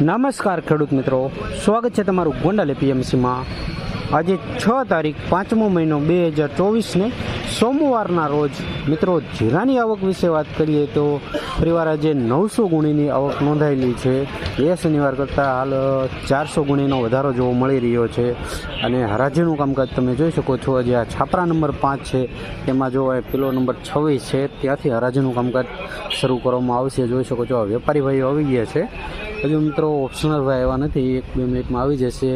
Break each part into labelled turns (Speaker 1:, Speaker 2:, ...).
Speaker 1: નમસ્કાર ખેડૂત મિત્રો. સ્વાગત છે તમારું ગોંડલ એપીએમસીમાં. આજે છ તારીખ પાંચમો મહિનો બે હજાર ચોવીસને સોમવારના રોજ મિત્રો જીરાની આવક વિશે વાત કરીએ તો ફરીવાર આજે નવસો ગુણીની આવક નોંધાયેલી છે. એ શનિવાર કરતાં હાલ ચારસો ગુણીનો વધારો જોવા મળી રહ્યો છે. અને હરાજીનું કામકાજ તમે જોઈ શકો છો. આજે આ છાપરા નંબર પાંચ છે. તેમાં જો પેલો નંબર છવ્વીસ છે, ત્યાંથી હરાજીનું કામકાજ શરૂ કરવામાં આવશે. જોઈ શકો છો વેપારી ભાઈઓ આવી ગયા છે. હજુ મિત્રો ઓપ્શનલ આવ્યા નથી. એક, બે મિનિટમાં આવી જશે.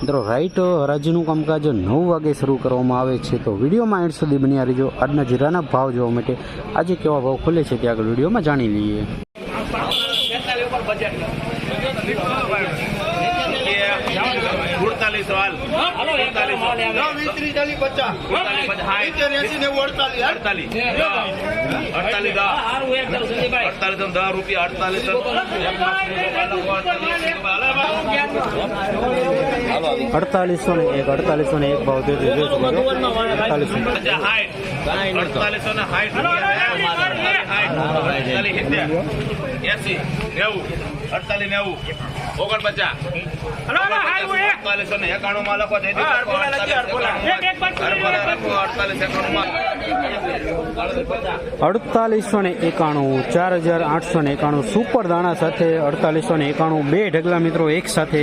Speaker 1: મિત્રો રાઈટ હરાજીનું કામકાજ નવ વાગે શરૂ કરવામાં આવે છે. તો વિડીયોમાં એન્ડ સુધી બન્યા રહીજો. આજના જીરાના ભાવ જોવા માટે આજે કેવા ભાવ ખુલે છે તે આગળ વિડીયોમાં જાણી લઈએ.
Speaker 2: સુડતાલીસ વાલ અડતાલીસ દસ રૂપિયા અડતાલીસ
Speaker 1: અડતાલીસો ને એક અડતાલીસો ને એક ભાવ અડતાલીસો
Speaker 2: અડતાલીસો ને અડતાલીસ એસી નેવું. અડતાલીસ નેવું. ઓગણપચાસ. અડતાલીસો અને એકાણું માં લખો અડતાલીસ
Speaker 1: અડતાલીસો ને એકાણું ચાર હજાર આઠસો ને એકાણું સુપર દાણા સાથે અડતાલીસો ને એકાણું બે ઢગલા મિત્રો એક સાથે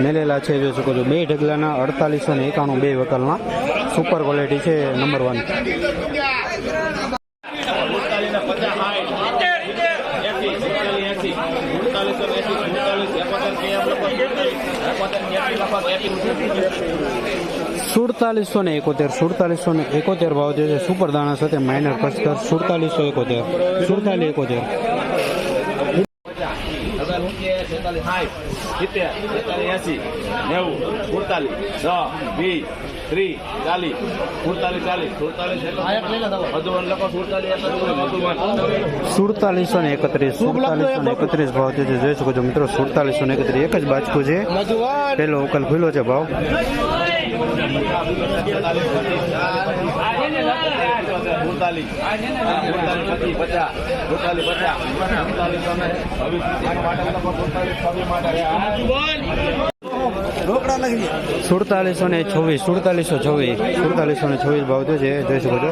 Speaker 1: મેલેલા છે જોઈ શકો છો. બે ઢગલાના અડતાલીસો ને એકાણું બે વકલના. સુપર ક્વોલિટી છે નંબર વન સુડતાલીસો ને એકોતેર, સુડતાલીસો ને એકોતેર ભાવ જે છે, સુપર દાણા સાથે માઇનર પસ્તર સુડતાલીસો એકોતેર સુડતાલીસ એકોતેર.
Speaker 2: નેવું સુડતાલીસ દસ વીસ ત્રીસ ચાલીસ સુડતાલીસ ચાલીસ સુડતાલીસ મધુવન લખો સુડતાલીસ મધુવન
Speaker 1: સુડતાલીસો ને એકત્રીસ સુડતાલીસો ને એકત્રીસ ભાવ જે છે જોઈ શકો છો મિત્રો સુડતાલીસો ને એકત્રીસ એક જ બાજકું છે. પેલો ઉકલ ખુલ્લો છે ભાવ.
Speaker 2: સુડતાલીસ સુડતાલીસ પચીસ પચાસ સુડતાલીસ
Speaker 1: ને છવ્વીસ સુડતાલીસો છવ્વીસ સુડતાલીસો ને છવ્વીસ ભાવ તો છે જોઈ શકો છો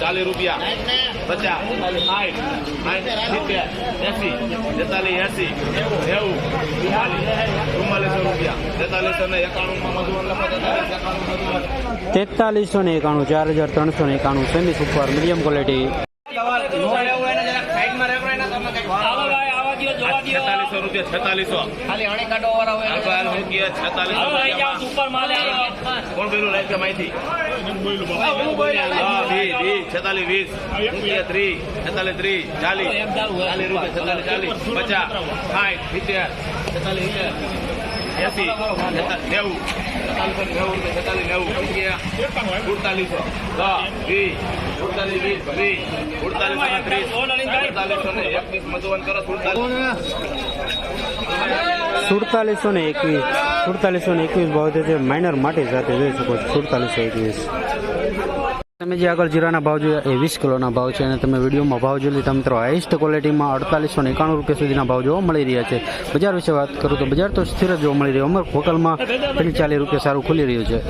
Speaker 2: ચાલીસ રૂપિયા પચાસ સાઠ સાઠ સિત્તેર એસી તેતાલીસ એસી નેવું ચુમ્માલીસ રૂપિયા. તેતાલીસો ને એકાણુંમાં મધુવન લખો એકાણું
Speaker 1: તેતાલીસો ને એકાણું ચાર હજાર ત્રણસો ને એકાણું સેમી સુપર મીડિયમ ક્વોલિટી.
Speaker 2: છેતાલીસો રૂપિયા છેતાલીસો.
Speaker 3: ખાલી હણી કાઢો વાળા હોય
Speaker 2: છેતાલીસો
Speaker 3: માલે
Speaker 2: કોણ પેલું લાઈફ માહિતી? હા વીસ વીસ છેતાલીસ વીસ. ત્રીસ છેતાલીસ ત્રીસ ચાલીસ. ચાલીસ રૂપિયા છેતાલીસ ચાલીસ. પચાસ સાઠ સિત્તેર છેતાલીસ એસી. ને એકવીસ. મધુવન સુડતાલીસ.
Speaker 1: ને એકવીસ. સુડતાલીસો ને એકવીસ ભાવ માઇનર માટે સાથે જોઈ શકો છો. સુડતાલીસો એકવીસ. તમે જે આગળ જીરાના ભાવ જોયા એ વીસ કિલોના ભાવ છે અને તમે વિડીયોમાં ભાવ જોઈ લીધા મિત્રો હાઈસ્ટ ક્વોલિટીમાં અડતાલીસો એકાણું રૂપિયા સુધીના ભાવ જોવા મળી રહ્યા છે. બજાર વિશે વાત કરું તો બજાર તો સ્થિર જોવા મળી રહ્યું. અમર પેલી ચાલીસ રૂપિયા સારું ખુલી રહ્યું છે.